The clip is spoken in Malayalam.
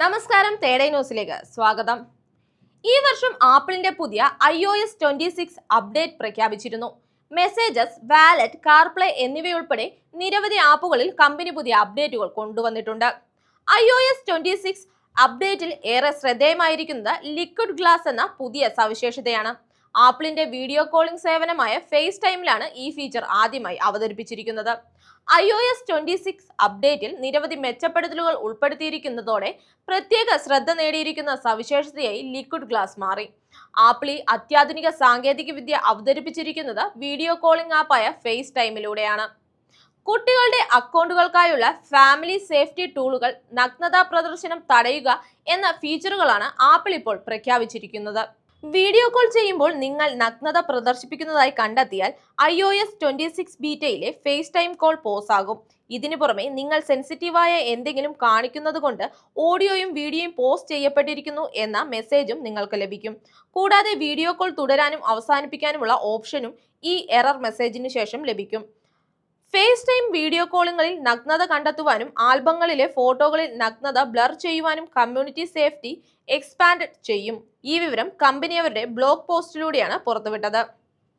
നമസ്കാരം തേടൈ ന്യൂസിലേക്ക് സ്വാഗതം. ഈ വർഷം ആപ്പിളിന്റെ പുതിയ I O S twenty six update പ്രഖ്യാപിച്ചിരുന്നു. മെസ്സേജസ് വാലറ്റ് കാർപ്ലേ എന്നിവയുൾപ്പെടെ നിരവധി ആപ്പുകളിൽ കമ്പനി പുതിയ അപ്ഡേറ്റുകൾ കൊണ്ടുവന്നിട്ടുണ്ട്. I O S twenty six അപ്ഡേറ്റിൽ ഏറെ ശ്രദ്ധേയമായിരിക്കുന്നത് ലിക്വിഡ് ഗ്ലാസ് എന്ന പുതിയ സവിശേഷതയാണ്. ആപ്പിളിന്റെ വീഡിയോ കോളിംഗ് സേവനമായ ഫേസ് ടൈമിലാണ് ഈ ഫീച്ചർ ആദ്യമായി അവതരിപ്പിച്ചിരിക്കുന്നത്. I O S twenty six അപ്ഡേറ്റിൽ നിരവധി മെച്ചപ്പെടുത്തലുകൾ ഉൾപ്പെടുത്തിയിരിക്കുന്നതോടെ പ്രത്യേക ശ്രദ്ധ നേടിയിരിക്കുന്ന സവിശേഷതയായി ലിക്വിഡ് ഗ്ലാസ് മാറി. ആപ്പിൾ ഈ അത്യാധുനിക സാങ്കേതിക വിദ്യ അവതരിപ്പിച്ചിരിക്കുന്നത് വീഡിയോ കോളിംഗ് ആപ്പായ ഫേസ് ടൈമിലൂടെയാണ് കുട്ടികളുടെ അക്കൗണ്ടുകൾക്കായുള്ള ഫാമിലി സേഫ്റ്റി ടൂളുകൾ നഗ്നതാ പ്രദർശനം തടയുക എന്ന ഫീച്ചറുകളാണ് ആപ്പിൾ ഇപ്പോൾ പ്രഖ്യാപിച്ചിരിക്കുന്നത്. വീഡിയോ കോൾ ചെയ്യുമ്പോൾ നിങ്ങൾ നഗ്നത പ്രദർശിപ്പിക്കുന്നതായി കണ്ടെത്തിയാൽ I O S twenty six ബീറ്റയിലെ face time call pause ആകും ഇതിനു പുറമെ നിങ്ങൾ സെൻസിറ്റീവായ എന്തെങ്കിലും കാണിക്കുന്നത് കൊണ്ട് ഓഡിയോയും വീഡിയോയും പോസ്റ്റ് ചെയ്യപ്പെട്ടിരിക്കുന്നു എന്ന മെസ്സേജും നിങ്ങൾക്ക് ലഭിക്കും. കൂടാതെ വീഡിയോ കോൾ തുടരാനും അവസാനിപ്പിക്കാനുമുള്ള ഓപ്ഷനും ഈ എറർ മെസ്സേജിന് ശേഷം ലഭിക്കും. ഫേസ് ടൈം വീഡിയോ കോളുകളിൽ നഗ്നത കണ്ടെത്തുവാനും ആൽബങ്ങളിലെ ഫോട്ടോകളിൽ നഗ്നത ബ്ലർ ചെയ്യുവാനും കമ്മ്യൂണിറ്റി സേഫ്റ്റി എക്സ്പാൻഡ് ചെയ്യും. ഈ വിവരം കമ്പനി അവരുടെ ബ്ലോഗ് പോസ്റ്റിലൂടെയാണ് പുറത്തുവിട്ടത്.